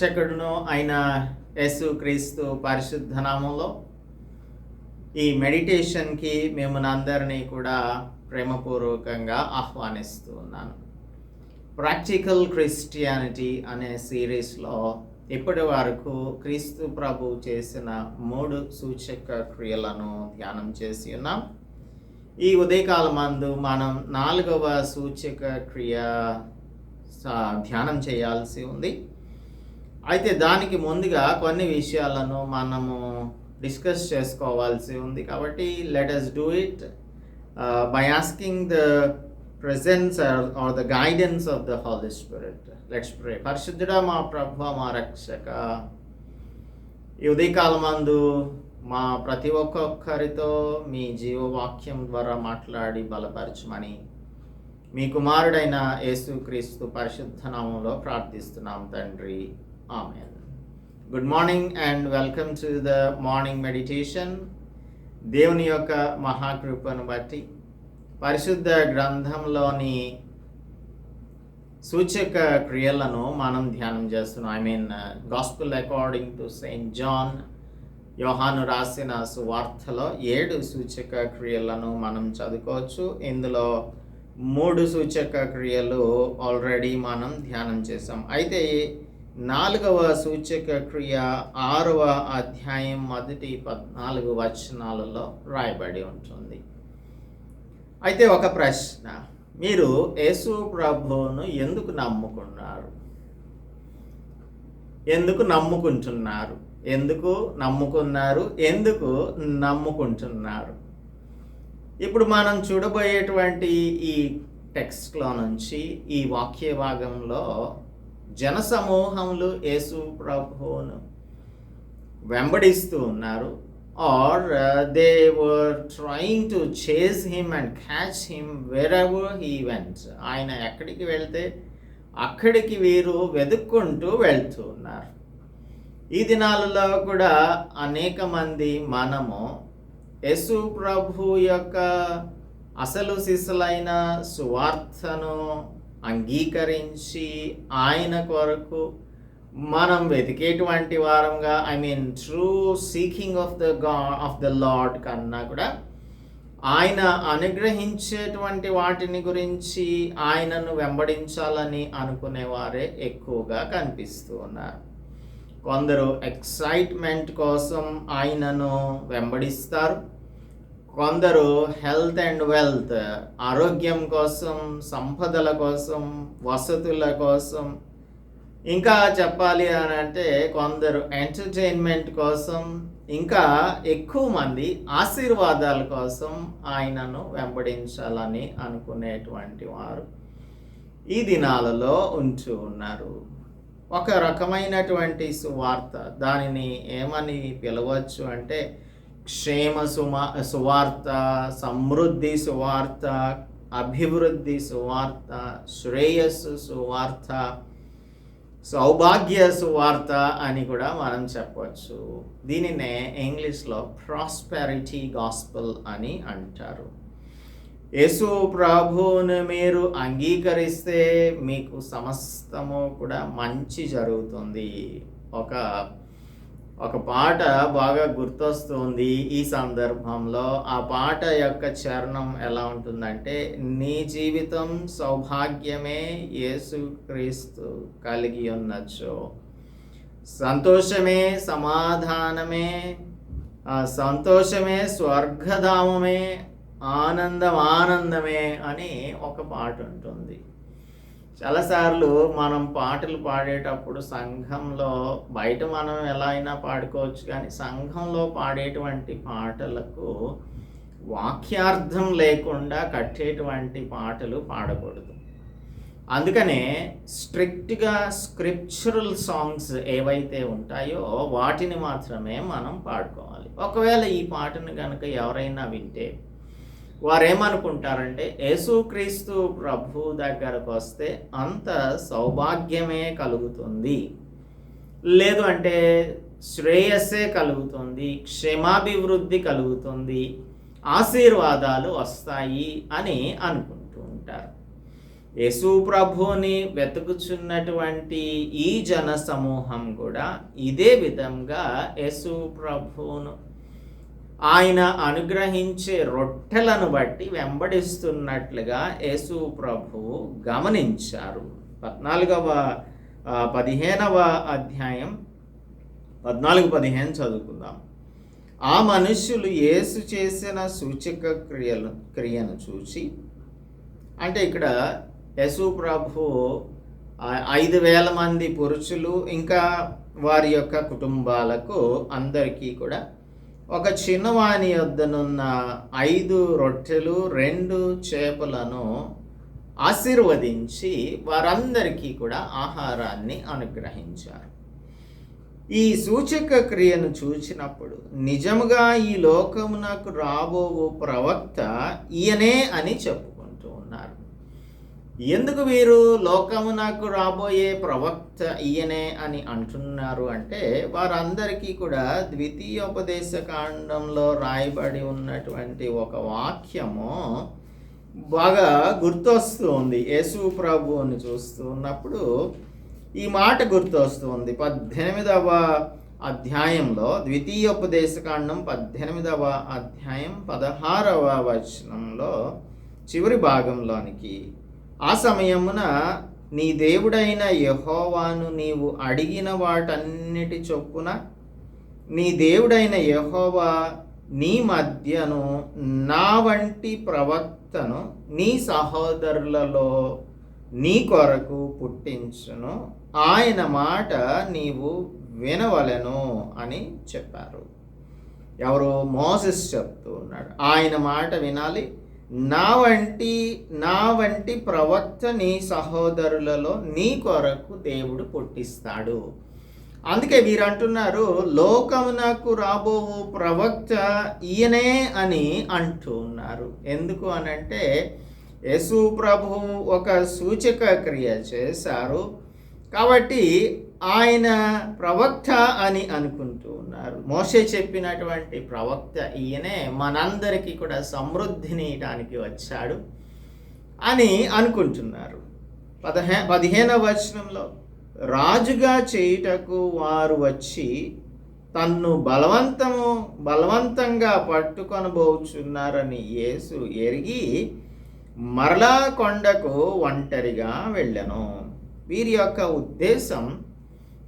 రక్షకుడును అయిన యేసు క్రీస్తు పరిశుద్ధ నామంలో ఈ మెడిటేషన్కి మేము అందరినీ కూడా ప్రేమపూర్వకంగా ఆహ్వానిస్తూ ఉన్నాను. ప్రాక్టికల్ క్రిస్టియానిటీ అనే సిరీస్లో ఇప్పటి వరకు క్రీస్తు ప్రభు చేసిన మూడు సూచక క్రియలను ధ్యానం చేసి ఉన్నాం. ఈ ఉదయకాలమందు మనం నాలుగవ సూచక క్రియ ధ్యానం చేయాల్సి ఉంది. అయితే దానికి ముందుగా కొన్ని విషయాలను మనము డిస్కస్ చేసుకోవాల్సి ఉంది కాబట్టి let us do it by asking the presence or the guidance of the holy spirit let's pray పరిశుద్ధుడా మా ప్రభు మా రక్షక ఈ ఉదయకాలమందు మా ప్రతి ఒక్కొక్కరితో మీ జీవవాక్యం ద్వారా మాట్లాడి బలపరచమని మీ కుమారుడైన యేసుక్రీస్తు పరిశుద్ధ నామంలో ప్రార్థిస్తున్నాం తండ్రి. Amen. Good morning and welcome to the morning meditation దేవుని యొక్క మహాకృపను బట్టి పరిశుద్ధ గ్రంథంలోని సూచక క్రియలను మనం ధ్యానం చేస్తున్నాం. I mean gospel according to saint John యోహాను రాసిన సువార్తలో ఏడు సూచక క్రియలను మనం చదువుకోవచ్చు. ఇందులో మూడు సూచక క్రియలు ఆల్రెడీ మనం ధ్యానం చేసాం అయితే నాలుగవ సూచక క్రియ ఆరవ అధ్యాయం మొదటి పద్నాలుగు వచనాలలో రాయబడి ఉంటుంది. అయితే ఒక ప్రశ్న. మీరు యేసు ప్రభువును ఎందుకు నమ్ముకున్నారు? ఎందుకు నమ్ముకుంటున్నారు? ఎందుకు నమ్ముకున్నారు? ఎందుకు నమ్ముకుంటున్నారు? ఇప్పుడు మనం చూడబోయేటువంటి ఈ టెక్స్ట్లో నుంచి ఈ వాక్య భాగంలో జనసమూహములు యేసు ప్రభువును వెంబడిస్తూ ఉన్నారు. Are they were trying to chase him and catch him wherever he went ఆయన ఎక్కడికి వెళ్తే అక్కడికి వీరు వెతుక్కుంటూ వెళ్తూ ఉన్నారు. ఈ దినాలలో కూడా అనేక మంది మనము యశు ప్రభు యొక్క అసలు సిసలైన సువార్తను అంగీకరించి ఆయన కొరకు మనం వెతికేటువంటి వారంగా I mean true seeking of the గా ఆఫ్ ద లాడ్ కన్నా కూడా ఆయన అనుగ్రహించేటువంటి వాటిని గురించి ఆయనను వెంబడించాలని అనుకునేవారే ఎక్కువగా కనిపిస్తూ ఉన్నారు. కొందరు ఎక్సైట్మెంట్ కోసం ఆయనను వెంబడిస్తారు. కొందరు హెల్త్ అండ్ వెల్త్ ఆరోగ్యం కోసం సంపదల కోసం వసతుల కోసం. ఇంకా చెప్పాలి అని అంటే కొందరు ఎంటర్టైన్మెంట్ కోసం ఇంకా ఎక్కువ మంది ఆశీర్వాదాల కోసం ఆయనను వెంబడించాలని అనుకునేటువంటి వారు ఈ దినాలలో ఉంటూ ఉన్నారు. ఒక రకమైనటువంటి సువార్త దానిని ఏమని పిలవచ్చు అంటే క్షేమ సుమా సువార్త సమృద్ధి సువార్త అభివృద్ధి సువార్త శ్రేయస్సు సువార్త సౌభాగ్య సువార్త అని కూడా మనం చెప్పవచ్చు దీనినే ఇంగ్లీష్లో ప్రాస్పెరిటీ గాస్పల్ అని అంటారు. యేసు ప్రభువును మీరు అంగీకరిస్తే మీకు సమస్తము కూడా మంచి జరుగుతుంది. ఒక ఒక పాట బాగా గుర్తొస్తుంది ఈ సందర్భంలో. ఆ పాట యొక్క చరణం ఎలా ఉంటుందంటే నీ జీవితం సౌభాగ్యమే యేసుక్రీస్తు కలిగి ఉన్నచో. సంతోషమే సమాధానమే సంతోషమే స్వర్గధామమే ఆనందం ఆనందమే అని ఒక పాట ఉంటుంది. చాలాసార్లు మనం పాటలు పాడేటప్పుడు సంఘంలో బయట మనం ఎలా అయినా పాడుకోవచ్చు కానీ సంఘంలో పాడేటువంటి పాటలకు వాక్యార్థం లేకుండా కట్టేటువంటి పాటలు పాడకూడదు. అందుకనే స్ట్రిక్ట్గా స్క్రిప్చురల్ సాంగ్స్ ఏవైతే ఉంటాయో వాటిని మాత్రమే మనం పాడుకోవాలి. ఒకవేళ ఈ పాటను కనుక ఎవరైనా వింటే వారు ఏమనుకుంటారంటే యేసుక్రీస్తు ప్రభు దగ్గరకు వస్తే అంత సౌభాగ్యమే కలుగుతుంది. లేదు అంటే శ్రేయస్సే కలుగుతుంది క్షేమాభివృద్ధి కలుగుతుంది ఆశీర్వాదాలు వస్తాయి అని అనుకుంటూ ఉంటారు. యేసు ప్రభుని వెతుకుచున్నటువంటి ఈ జన సమూహం కూడా ఇదే విధంగా యేసు ప్రభువును ఆయన అనుగ్రహించే రొట్టెలను బట్టి వెంబడిస్తున్నట్లుగా యేసు ప్రభువు గమనించారు. పద్నాలుగవ పదిహేనవ అధ్యాయం పద్నాలుగు పదిహేను చదువుకుందాం. ఆ మనుష్యులు యేసు చేసిన సూచక క్రియలు క్రియను చూసి అంటే ఇక్కడ యశు ప్రభు ఐదు వేల మంది పురుషులు ఇంకా వారి యొక్క కుటుంబాలకు అందరికీ కూడా ఒక చిన్నవాని వద్దనున్న ఐదు రొట్టెలు రెండు చేపలను ఆశీర్వదించి వారందరికీ కూడా ఆహారాన్ని అనుగ్రహించారు. ఈ సూచక క్రియను చూచినప్పుడు నిజముగా ఈ లోకమునకు రాబోవు ప్రవక్త ఈయనే అని చెప్పుకుంటూ ఉన్నారు. ఎందుకు వీరు లోకమునకు రాబోయే ప్రవక్త ఈయనే అని అంటున్నారు అంటే వారందరికీ కూడా ద్వితీయోపదేశ కాండంలో రాయబడి ఉన్నటువంటి ఒక వాక్యము బాగా గుర్తొస్తూ ఉంది. యేసు ప్రభువుని చూస్తూ ఉన్నప్పుడు ఈ మాట గుర్తొస్తుంది పద్దెనిమిదవ అధ్యాయంలో ద్వితీయోపదేశకాండం పద్దెనిమిదవ అధ్యాయం పదహారవ వచనంలో చివరి భాగంలోనికి ఆ సమయమున నీ దేవుడైన యహోవాను నీవు అడిగిన వాటన్నిటి చొప్పున నీ దేవుడైన యహోవా నీ మధ్యను నా వంటి ప్రవక్తను నీ సహోదరులలో నీ కొరకు పుట్టించును. ఆయన మాట నీవు వినవలెను అని చెప్పారు. ఎవరు మోసెస్ చెప్తూ ఉన్నాడు. ఆయన మాట వినాలి నా వంటి నా వంటి ప్రవక్త నీ సహోదరులలో నీ కొరకు దేవుడు పుట్టిస్తాడు. అందుకే వీరు అంటున్నారు లోకమునకు రాబో ప్రవక్త ఈయనే అని అంటూ ఉన్నారు. ఎందుకు అని అంటే యేసు ప్రభు ఒక సూచక క్రియ చేశారు. కాబట్టి ఆయన ప్రవక్త అని అనుకుంటూ ఉన్నారు. మోసే చెప్పినటువంటి ప్రవక్త ఈయనే మనందరికీ కూడా సమృద్ధిని ఇవ్వడానికి వచ్చాడు అని అనుకుంటున్నారు. పదహే పదిహేనవ వచనంలో రాజుగా చేయుటకు వారు వచ్చి తన్ను బలవంతము బలవంతంగా పట్టుకొనబోచున్నారని యేసు ఎరిగి మరలా కొండకు ఒంటరిగా వెళ్ళాను. వీరి యొక్క ఉద్దేశం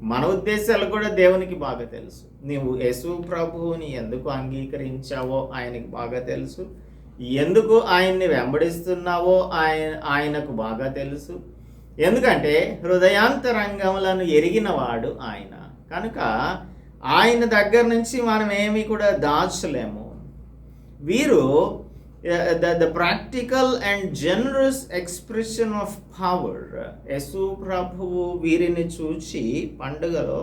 మన ఉద్దేశాలు కూడా దేవునికి బాగా తెలుసు. నీవు యేసు ప్రభువుని ఎందుకు అంగీకరించావో ఆయనకి బాగా తెలుసు. ఎందుకు ఆయన్ని వెంబడిస్తున్నావో ఆయన ఆయనకు బాగా తెలుసు. ఎందుకంటే హృదయాంతరంగములను ఎరిగినవాడు ఆయన. కనుక ఆయన దగ్గర నుంచి మనం ఏమీ కూడా దాచలేము. వీరు the the practical and generous expression of power Yashu ప్రభువు వీరిని చూచి పండుగలో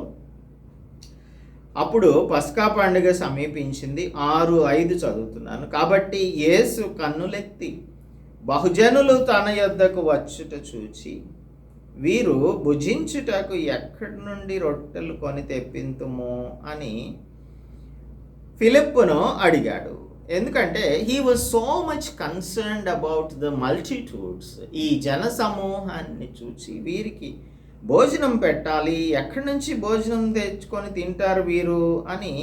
అప్పుడు పస్కా పండుగ సమీపించింది. ఆరు ఐదు చదువుతున్నాను. కాబట్టి యేసు కన్నులెత్తి బహుజనులు తన యొద్దకు వచ్చుట చూచి వీరు భుజించుటకు ఎక్కడి నుండి రొట్టెలు కొని తెప్పింతుము అని ఫిలిప్పును అడిగాడు. ఎందుకంటే he was so much concerned about the multitudes ఈ జన సమూహాన్ని చూసి వీరికి భోజనం పెట్టాలి ఎక్కడి నుంచి భోజనం తెచ్చుకొని తింటారు వీరు అని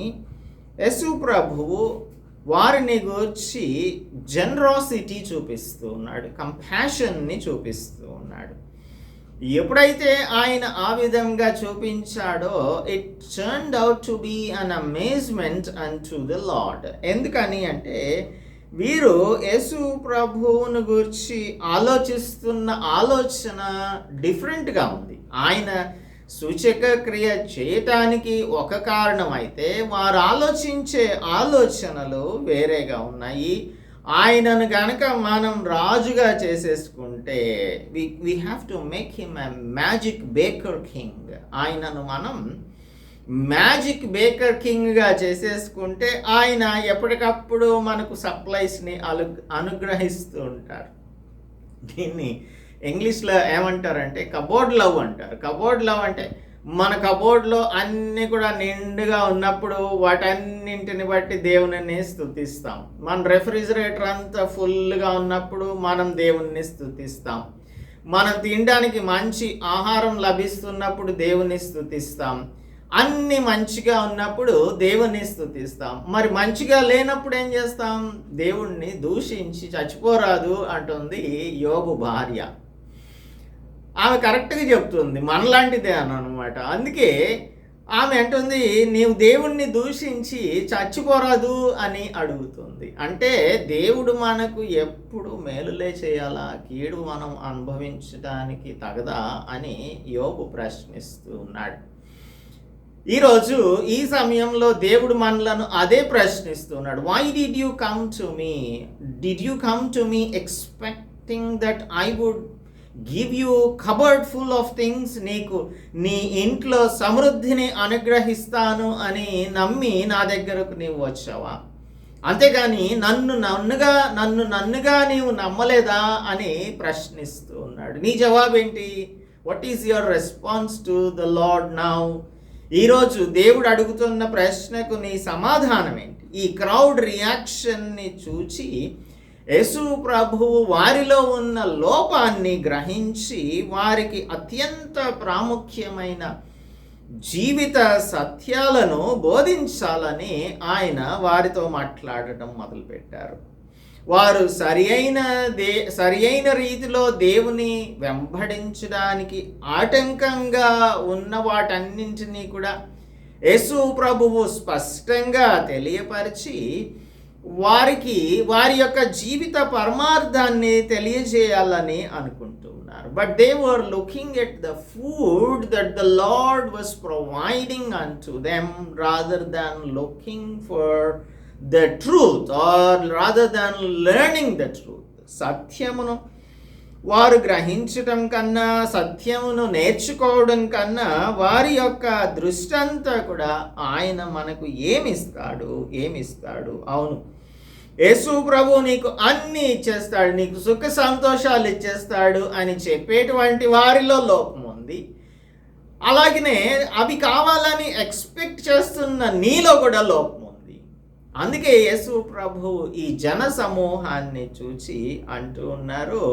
యశు ప్రభువు వారిని గూర్చి జనరాసిటీ చూపిస్తూ ఉన్నాడు కంపాషన్ని చూపిస్తూ ఉన్నాడు. ఎప్పుడైతే ఆయన ఆ విధంగా చూపించాడో it turned out to be an amazement and to the lord ఎందుకని అంటే వీరు యేసు ప్రభువును గురించి ఆలోచిస్తున్న ఆలోచన డిఫరెంట్గా ఉంది. ఆయన సూచక క్రియ చేయటానికి ఒక కారణం అయితే వారు ఆలోచించే ఆలోచనలు వేరేగా ఉన్నాయి. ఆయనను గనక మనం రాజుగా చేసేసుకుంటే we we have to make him a magic baker king ఆయనను మనం మ్యాజిక్ బేకర్ కింగ్గా చేసేసుకుంటే ఆయన ఎప్పటికప్పుడు మనకు సప్లైస్ని అను అనుగ్రహిస్తూ ఉంటారు దీన్ని ఇంగ్లీష్లో ఏమంటారంటే కబోర్డ్ లవ్ అంటారు. కబోర్డ్ లవ్ అంటే మన కబోర్డ్లో అన్నీ కూడా నిండుగా ఉన్నప్పుడు వాటన్నింటిని బట్టి దేవుని స్థుతిస్తాం మన రెఫ్రిజిరేటర్ అంతా ఫుల్గా ఉన్నప్పుడు మనం దేవుణ్ణి స్థుతిస్తాం మనం తినడానికి మంచి ఆహారం లభిస్తున్నప్పుడు దేవుని స్థుతిస్తాం అన్ని మంచిగా ఉన్నప్పుడు దేవుణ్ణి స్థుతిస్తాం మరి మంచిగా లేనప్పుడు ఏం చేస్తాం? దేవుణ్ణి దూషించి చచ్చిపోరాదు అంటుంది యోగు భార్య. ఆమె కరెక్ట్గా చెప్తుంది. మనలాంటిదే అని అనమాట అందుకే ఆమె అంటుంది నీవు దేవుణ్ణి దూషించి చచ్చిపోరాదు అని అడుగుతుంది. అంటే దేవుడు మనకు ఎప్పుడు మేలులే చేయాలా కీడు మనం అనుభవించడానికి తగదా అని యోగు ప్రశ్నిస్తూ ఉన్నాడు ఈరోజు ఈ సమయంలో దేవుడు మనలను అదే ప్రశ్నిస్తున్నాడు. Why did you come to me did you come to me expecting that I would give you cupboard full of things నీకు నీ ఇంట్లో సమృద్ధిని అనుగ్రహిస్తాను అని నమ్మి నా దగ్గరకు నీవు వచ్చావా? అంతేగాని నన్ను నన్నుగా నన్ను నన్నుగా నీవు నమ్మలేదా అని ప్రశ్నిస్తూ ఉన్నాడు. నీ జవాబేంటి? What is your response to the lord now ఈరోజు దేవుడు అడుగుతున్న ప్రశ్నకు నీ సమాధానం ఏంటి ఈ క్రౌడ్ రియాక్షన్ని చూచి యేసు ప్రభువు వారిలో ఉన్న లోపాన్ని గ్రహించి వారికి అత్యంత ప్రాముఖ్యమైన జీవిత సత్యాలను బోధించాలని ఆయన వారితో మాట్లాడటం మొదలుపెట్టారు. వారు సరి అయిన దే సరి అయిన రీతిలో దేవుని వెంబడించడానికి ఆటంకంగా ఉన్న వాటన్నింటినీ కూడా యేసు ప్రభువు స్పష్టంగా తెలియపరిచి వారికి వారి యొక్క జీవిత పరమార్థాన్ని తెలియజేయాలని అనుకుంటున్నారు but they were looking at the food that the lord was providing unto them rather than looking for the truth or rather than learning the truth సత్యమును వారు గ్రహించటం కన్నా సత్యమును నేర్చుకోవడం కన్నా వారి యొక్క దృష్టి అంతా కూడా ఆయన మనకు ఏమిస్తాడు ఏమిస్తాడు? అవును. యేసు ప్రభు నీకు అన్నీ ఇచ్చేస్తాడు నీకు సుఖ సంతోషాలు ఇచ్చేస్తాడు అని చెప్పేటువంటి వారిలో లోపం ఉంది. అలాగనే అవి కావాలని ఎక్స్పెక్ట్ చేస్తున్న నీలో కూడా లోపం ఉంది. అందుకే యేసు ప్రభు ఈ జన సమూహాన్ని చూచి అంటూ ఉన్నారు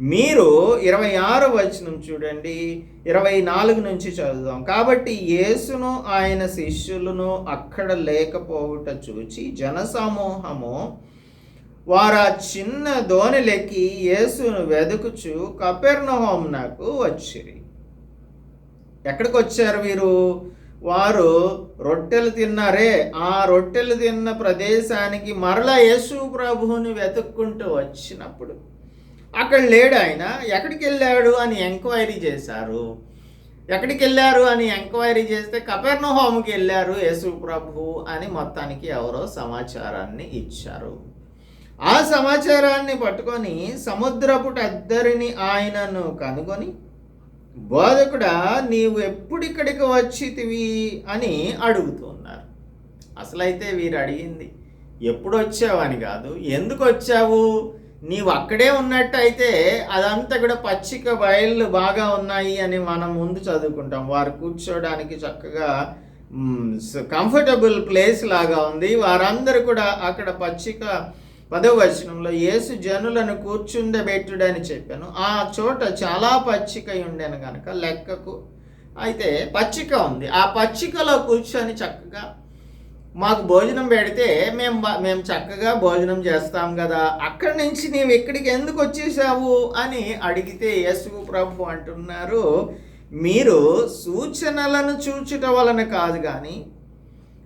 మీరు ఇరవై ఆరు వచనం చూడండి ఇరవై నాలుగు నుంచి చదువుదాం. కాబట్టి యేసును ఆయన శిష్యులను అక్కడ లేకపోవుట చూచి జనసమూహము వారు ఆ చిన్న దోణిలెక్కి యేసును వెదుకుచు కపెర్నహోమునకు వచ్చిరి. ఎక్కడికి వచ్చారు వీరు? వారు రొట్టెలు తిన్నారే. ఆ రొట్టెలు తిన్న ప్రదేశానికి మరలా యేసు ప్రభువుని వెతుక్కుంటూ వచ్చినప్పుడు అక్కడ లేడు ఆయన. ఎక్కడికి వెళ్ళాడు అని ఎంక్వైరీ చేశారు. ఎక్కడికి వెళ్ళారు అని ఎంక్వైరీ చేస్తే కపెర్ణ హోమ్కి వెళ్ళారు యేసు ప్రభు అని మొత్తానికి ఎవరో సమాచారాన్ని ఇచ్చారు. ఆ సమాచారాన్ని పట్టుకొని సముద్రపు అద్దరిని ఆయనను కనుగొని బోధకుడా నీవు ఎప్పుడిక్కడికి వచ్చితివి? అని అడుగుతున్నారు అసలైతే వీరు అడిగింది ఎప్పుడు వచ్చావని కాదు ఎందుకు వచ్చావు? నీవు అక్కడే ఉన్నట్టయితే అదంతా కూడా పచ్చిక బయళ్ళు బాగా ఉన్నాయి అని మనం ముందు చదువుకుంటాం. వారు కూర్చోడానికి చక్కగా కంఫర్టబుల్ ప్లేస్ లాగా ఉంది. వారందరూ కూడా అక్కడ పచ్చిక పదవ వచనంలో యేసు జనులను కూర్చుండబెట్టుడని చెప్పాను. ఆ చోట చాలా పచ్చిక ఉండేను కనుక లెక్కకు అయితే పచ్చిక ఉంది. ఆ పచ్చికలో కూర్చొని చక్కగా మాకు భోజనం పెడితే మేము మేము చక్కగా భోజనం చేస్తాం కదా అక్కడి నుంచి నీవు ఇక్కడికి ఎందుకు వచ్చేసావు అని అడిగితే యేసు ప్రభు అంటున్నారు మీరు సూచనలను చూచుట వలన కాదు కానీ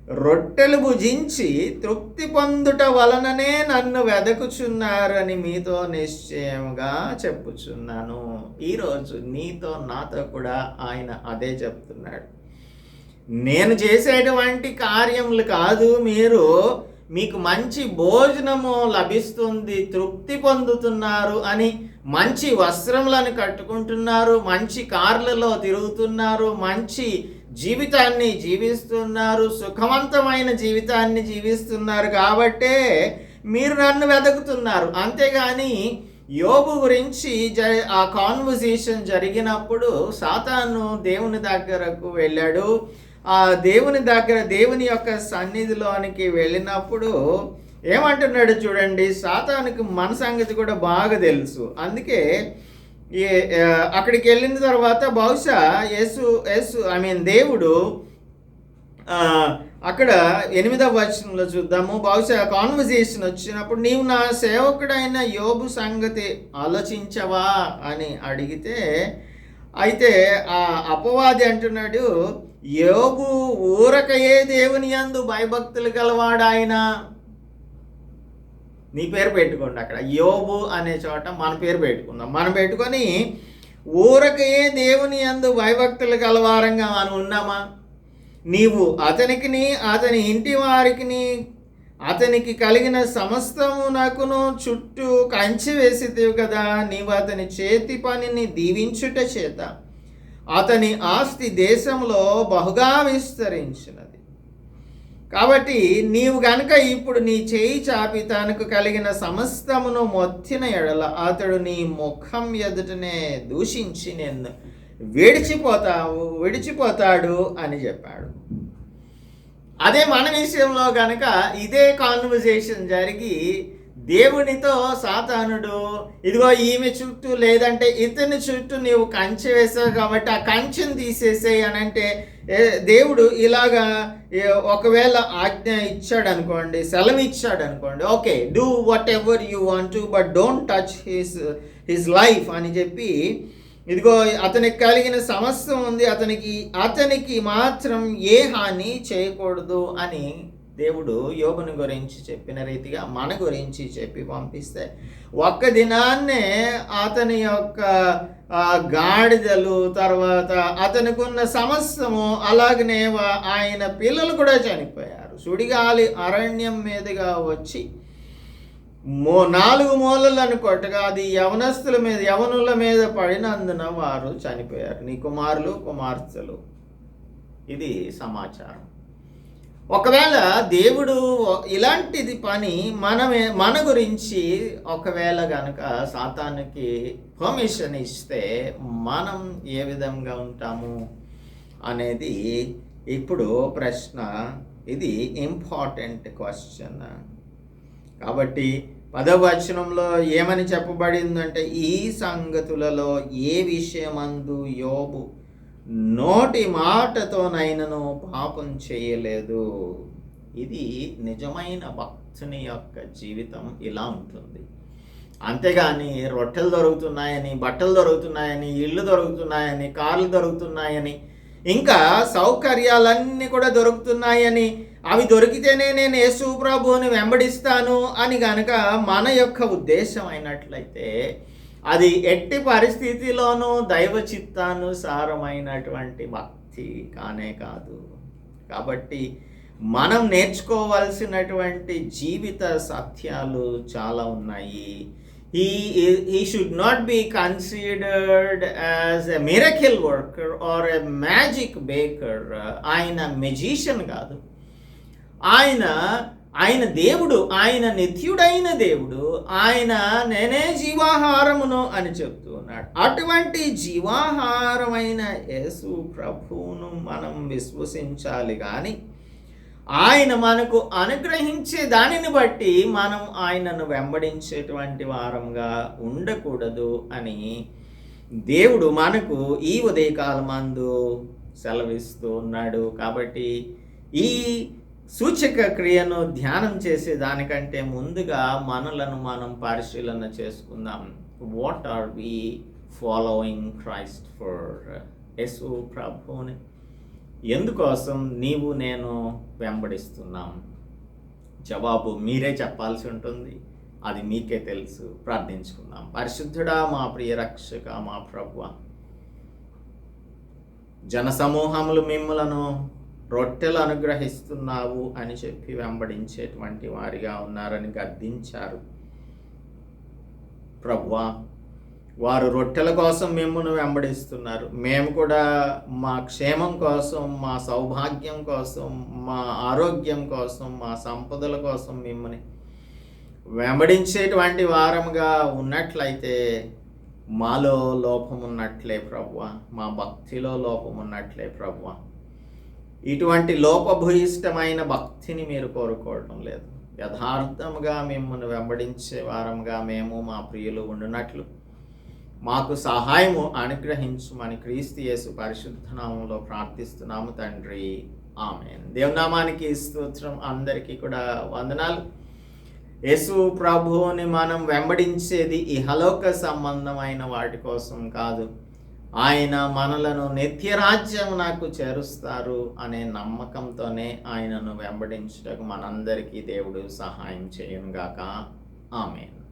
రొట్టెలు భుజించి తృప్తి పొందుట వలననే నన్ను వెదకుచున్నారని మీతో నిశ్చయముగా చెప్పుచున్నాను. ఈరోజు నీతో నాతో కూడా ఆయన అదే చెప్తున్నాడు. నేను చేసేటువంటి కార్యములు కాదు మీరు మీకు మంచి భోజనము లభిస్తుంది తృప్తి పొందుతున్నారు అని మంచి వస్త్రములను కట్టుకుంటున్నారు మంచి కార్లలో తిరుగుతున్నారు మంచి జీవితాన్ని జీవిస్తున్నారు సుఖవంతమైన జీవితాన్ని జీవిస్తున్నారు కాబట్టే మీరు నన్ను వెతుకుతున్నారు అంతేగాని యోబు గురించి జ ఆ కాన్వర్జేషన్ జరిగినప్పుడు సాతాను దేవుని దగ్గరకు వెళ్ళాడు. ఆ దేవుని దగ్గర దేవుని యొక్క సన్నిధిలోనికి వెళ్ళినప్పుడు ఏమంటున్నాడు చూడండి సాతానికి మన సంగతి కూడా బాగా తెలుసు. అందుకే ఏ అక్కడికి వెళ్ళిన తర్వాత బహుశా యేసు యేసు ఐ మీన్ దేవుడు అక్కడ ఎనిమిదవ వచనంలో చూద్దాము. బహుశా కాన్వర్జేషన్ వచ్చినప్పుడు నీవు నా సేవకుడైన యోబు సంగతి ఆలోచించవా? అని అడిగితే అయితే ఆ అపవాది అంటున్నాడు యోగు ఊరకయే దేవుని యందు భయభక్తులు గలవాడాయన? నీ పేరు పెట్టుకోండి అక్కడ. యోబు అనే చోట మన పేరు పెట్టుకుందాం. మనం పెట్టుకొని ఊరకయే దేవుని యందు భయభక్తులు గలవారంగా మనం ఉన్నామా? నీవు అతనికిని అతని ఇంటి వారికిని అతనికి కలిగిన సమస్తమునకును చుట్టూ కంచి వేసితివి కదా. నీవు అతని చేతి పనిని దీవించుట చేత. అతని ఆస్తి దేశంలో బహుగా విస్తరించినది. కాబట్టి నీవు గనక ఇప్పుడు నీ చేయి చాపి తనకు కలిగిన సమస్తమును మొత్తిన ఎడల అతడు నీ ముఖం ఎదుటనే దూషించి నిన్ను విడిచిపోతావు విడిచిపోతాడు అని చెప్పాడు. అదే మన విషయంలో గనక ఇదే కాన్వర్జేషన్ జరిగి దేవునితో సాతానుడు ఇదిగో ఈమె చుట్టూ లేదంటే ఇతని చుట్టూ నీవు కంచె వేసావు కాబట్టి ఆ కంచెను తీసేసేయి అని అంటే దేవుడు ఇలాగా ఒకవేళ ఆజ్ఞ ఇచ్చాడు అనుకోండి సెలవు ఇచ్చాడు అనుకోండి okay do whatever you want to but don't touch his his life అని చెప్పి ఇదిగో అతనికి కలిగిన సమస్య ఉంది అతనికి అతనికి మాత్రం ఏ హాని చేయకూడదు అని దేవుడు యోగుని గురించి చెప్పిన రీతిగా మన గురించి చెప్పి పంపిస్తే ఒక్క దినాన్నే అతని యొక్క గాడిదలు తర్వాత అతనికున్న సమస్తము అలాగనే ఆయన పిల్లలు కూడా చనిపోయారు. సుడిగాలి అరణ్యం మీదుగా వచ్చి మో నాలుగు మూలలను కొట్టగా అది యవనస్తుల మీద యవనుల మీద పడినందున వారు చనిపోయారు. నీ కుమారులు కుమార్తెలు. ఇది సమాచారం. ఒకవేళ దేవుడు ఇలాంటిది పని మనమే మన గురించి ఒకవేళ కనుక సాతానికి పర్మిషన్ ఇస్తే మనం ఏ విధంగా ఉంటాము అనేది ఇప్పుడు ప్రశ్న. ఇది ఇంపార్టెంట్ క్వశ్చన్ కాబట్టి పదవచనంలో ఏమని చెప్పబడిందంటే ఈ సంగతులలో ఏ విషయమందు యోబు నోటి మాటతోనైనను పాపం చేయలేదు. ఇది నిజమైన భక్తుని యొక్క జీవితం ఇలా ఉంటుంది. అంతేగాని రొట్టెలు దొరుకుతున్నాయని బట్టలు దొరుకుతున్నాయని ఇళ్ళు దొరుకుతున్నాయని కార్లు దొరుకుతున్నాయని ఇంకా సౌకర్యాలన్నీ కూడా దొరుకుతున్నాయని అవి దొరికితేనే నేను యేసు ప్రభువుని వెంబడిస్తాను అని గనక మన యొక్క ఉద్దేశం అయినట్లయితే అది ఎట్టి పరిస్థితిలోనూ దైవ చిత్తానుసారమైనటువంటి భక్తి కానే కాదు. కాబట్టి మనం నేర్చుకోవాల్సినటువంటి జీవిత సత్యాలు చాలా ఉన్నాయి. He he should not be considered as a miracle worker or a magic baker. ఆయన మెజిషియన్ కాదు. ఆయన ఆయన దేవుడు ఆయన నిత్యుడైన దేవుడు ఆయన నేనే జీవాహారమును అని చెప్తూ ఉన్నాడు. అటువంటి జీవాహారమైన యేసు ప్రభువును మనం విశ్వసించాలి కానీ ఆయన మనకు అనుగ్రహించే దానిని బట్టి మనం ఆయనను వెంబడించేటువంటి వారంగా ఉండకూడదు అని దేవుడు మనకు ఈ ఉదయకాలమందు సెలవిస్తూ ఉన్నాడు. కాబట్టి ఈ సూచక క్రియను ధ్యానం చేసే దానికంటే ముందుగా మనలను మనం పరిశీలన చేసుకుందాం. What are we following Christ for యేసు ప్రభుని ఎందుకోసం నీవు నేను వెంబడిస్తున్నాం? జవాబు మీరే చెప్పాల్సి ఉంటుంది. అది మీకే తెలుసు. ప్రార్థించుకుందాం. పరిశుద్ధుడా మా ప్రియ రక్షక మా ప్రభు జనసమూహములు మిమ్మలను రొట్టెలు అనుగ్రహిస్తున్నావు అని చెప్పి వెంబడించేటువంటి వారిగా ఉన్నారని గద్దించారు. ప్రభువా వారు రొట్టెల కోసం మిమ్మల్ని వెంబడిస్తున్నారు. మేము కూడా మా క్షేమం కోసం మా సౌభాగ్యం కోసం మా ఆరోగ్యం కోసం మా సంపదల కోసం మిమ్మల్ని వెంబడించేటువంటి వారముగా ఉన్నట్లయితే మాలో లోపం ఉన్నట్లే ప్రభువ మా భక్తిలో లోపం ఉన్నట్లే ప్రభువ ఇటువంటి లోపభూయిష్టమైన భక్తిని మీరు కోరుకోవడం లేదు. యథార్థముగా మిమ్మల్ని వెంబడించే వారంగా మేము మా ప్రియులు ఉండునట్లు. మాకు సహాయము అనుగ్రహించుమని క్రీస్తు యేసు పరిశుద్ధనామంలో ప్రార్థిస్తున్నాము తండ్రి. ఆమె దేవనామానికి స్తోత్రం. అందరికీ కూడా వందనాలు. యేసు ప్రభువుని మనం వెంబడించేది ఇహలోక సంబంధమైన వాటి కోసం కాదు. ఆయన మనలను నిత్యరాజ్యం నాకు చేరుస్తారు అనే నమ్మకంతోనే ఆయనను వెంబడించుటకు మనందరికీ దేవుడు సహాయం చేయనుగాక. ఆమెను.